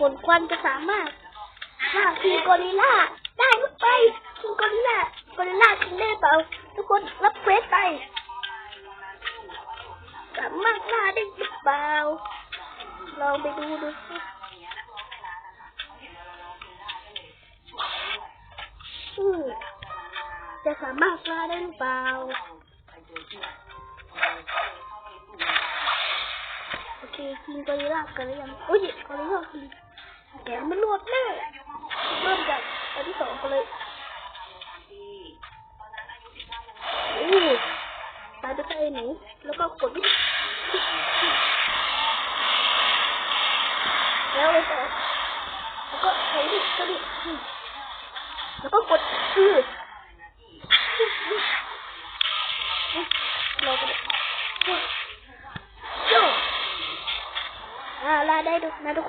ผลควันจะสามารถฆ่าทีกอริล่าได้หรือไปทีกอริล่ากอริล่าคิงได้เปล่าทุกคนรับเควสไปสามารถฆ่าได้หรือเปล่าลองไปดูดูสิจะสามารถฆ่าได้หรือเปล่าโอเคกินกอริลลากันหรือยังโอ้ยกอริลลากิน แกมันรวดแน่เริ่มจากอันที่สองกันเลยโอ้ตายไปใกล้หนูแล้วก็กดวิแล้วไปต่อแล้วก็ใช้ดิก็ดิแล้วก็กดอือเราก็ได้โย่อ่าลาได้ดูนะทุกคน